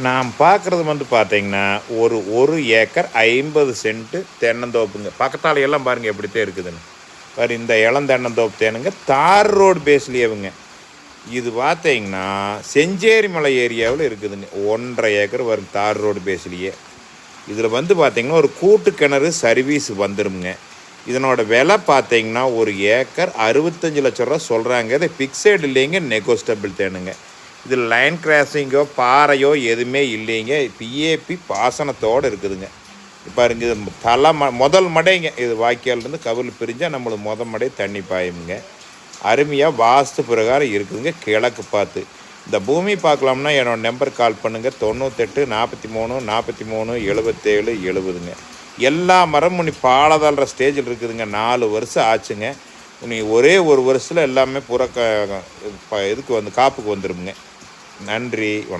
நான் பார்க்குறது வந்து பார்த்தீங்கன்னா ஒரு ஒரு ஏக்கர் ஐம்பது சென்ட்டு தென்னந்தோப்புங்க. பக்கத்தால் எல்லாம் பாருங்கள் எப்படித்தான் இருக்குதுன்னு. பாரு இந்த இளம் தென்னந்தோப்பு தேனுங்க தார் ரோடு பேஸ்லேயேவுங்க. இது பார்த்தீங்கன்னா செஞ்சேரி மலை ஏரியாவில் இருக்குதுங்க. ஒன்றரை ஏக்கர் வரும் தார் ரோடு பேஸ்லேயே. இதில் வந்து பார்த்திங்கன்னா ஒரு கூட்டு கிணறு சர்வீஸ் வந்துருங்க இதனோட விலை பார்த்தீங்கன்னா ஒரு ஏக்கர் அறுபத்தஞ்சு லட்ச ரூபா சொல்கிறாங்க இது ஃபிக்ஸட் இல்லைங்க நெகோஸ்டபிள் தேனுங்க. இதில் லைன் கிராசிங்கோ பாறையோ எதுவுமே இல்லைங்க. பிஏபி பாசனத்தோடு இருக்குதுங்க. பாருங்க இது தலை ம முதல் மடைங்க. இது வாய்க்கால்லேருந்து கவில் பிரிஞ்சால் நம்மளுக்கு முத மடை தண்ணி பாயுங்க அருமையாக வாஸ்து பிரகாரம் இருக்குதுங்க கிழக்கு பார்த்து. இந்த பூமி பார்க்கலாம்னா என்னோட நம்பர் கால் பண்ணுங்கள் தொண்ணூத்தெட்டு நாற்பத்தி மூணு நாற்பத்தி மூணு எழுபத்தேழு எழுபதுங்க எல்லா மரமும் நீ பாலதல்ற ஸ்டேஜில் இருக்குதுங்க. நாலு வருஷம் ஆச்சுங்க. நீ ஒரே ஒரு வருஷத்தில் எல்லாமே புறக்க இதுக்கு வந்து காப்புக்கு வந்துருமுங்க. நன்றி வணக்கம்